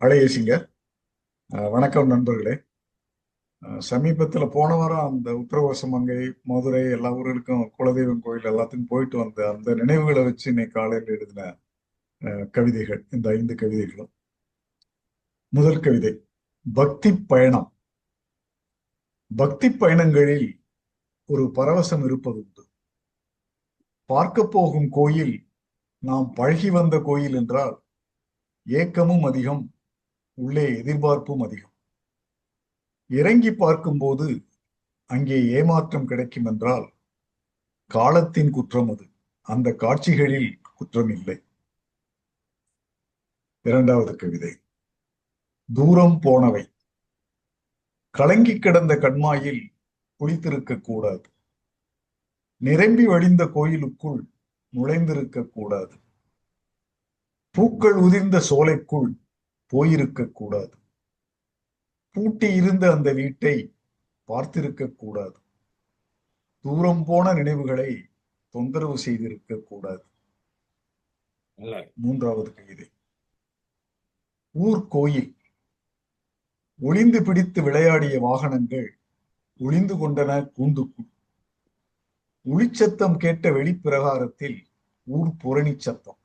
அழகேசிங்க வணக்கம் நண்பர்களே. சமீபத்தில் போன வாரம் அந்த உத்தரவாசம் மங்கை மதுரை எல்லா ஊர்களுக்கும் குலதெய்வம் கோயில் எல்லாத்துக்கும் போயிட்டு வந்த அந்த நினைவுகளை வச்சு இன்னைக்கு காலையில் எழுதின அஹ், கவிதைகள் இந்த ஐந்து கவிதைகளும். முதல் கவிதை பக்தி பயணம். பக்தி பயணங்களில் ஒரு பரவசம் இருப்பது உண்டு பார்க்க போகும் கோயில் நாம் பழகி வந்த கோயில் என்றால் ஏக்கமும் அதிகம் உள்ளே எதிர்பார்ப்பும் அதிகம். இறங்கி பார்க்கும்போது அங்கே ஏமாற்றம் கிடைக்கும் என்றால் காலத்தின் குற்றம் அது. அந்த காட்சிகளில் குற்றம் இல்லை இரண்டாவது கவிதை. தூரம் போனவை. கலங்கி கிடந்த கண்மாயில் குளித்திருக்க கூடாது. நிரம்பி வழிந்த கோயிலுக்குள் நுழைந்திருக்க கூடாது. பூக்கள் உதிர்ந்த சோலைக்குள் போயிருக்க கூடாது பூட்டி இருந்த அந்த வீட்டை பார்த்திருக்க கூடாது தூரம் போன நினைவுகளை தொந்தரவு செய்திருக்க கூடாது மூன்றாவது கவிதை. ஊர் கோயில். ஒளிந்து பிடித்து விளையாடிய வாகனங்கள் ஒளிந்து கொண்டன கூண்டுக்குள் ஒளிச்சத்தம் கேட்ட வெளிப்பிரகாரத்தில் ஊர் புரணி சத்தம்.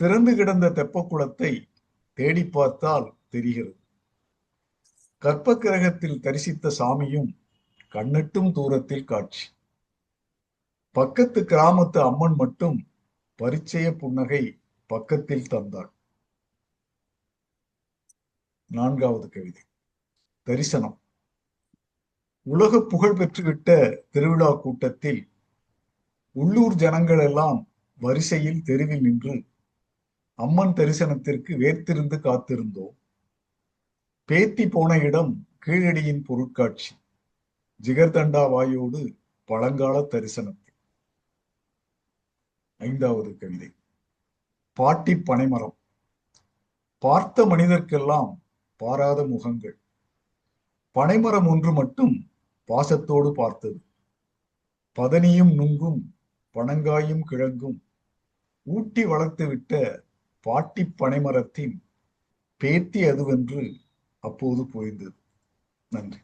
திறந்து கிடந்த தெப்பக்குளத்தை தேடி பார்த்தால் தெரிகிறது. கற்ப கிரகத்தில் தரிசித்த சாமியும் கண்ணட்டும் தூரத்தில் காட்சி. பக்கத்து கிராமத்து அம்மன் மட்டும் பரிச்சய புன்னகை பக்கத்தில் தந்தாள். நான்காவது கவிதை. தரிசனம். உலக புகழ் பெற்றுவிட்ட திருவிழா கூட்டத்தில் உள்ளூர் ஜனங்கள் எல்லாம் வரிசையில் தெருவில் நின்று அம்மன் தரிசனத்திற்கு வேர்த்திருந்து காத்திருந்தோம். பேத்தி போன இடம் கீழடியின் பொருட்காட்சி. ஜிகர்தண்டா வாயோடு பழங்கால தரிசனத்தில் ஐந்தாவது கவிதை. பாட்டி பனைமரம். பார்த்த மனிதர்க்கெல்லாம் பாராத முகங்கள். பனைமரம் ஒன்று மட்டும் பாசத்தோடு பார்த்தது. பதனியும் நுங்கும் பனங்காயும் கிழங்கும் ஊட்டி வளர்த்துவிட்ட பாட்டி பனைமரத்தின் பேத்தி அதுவென்று அப்போது புரிந்தது. நன்றி.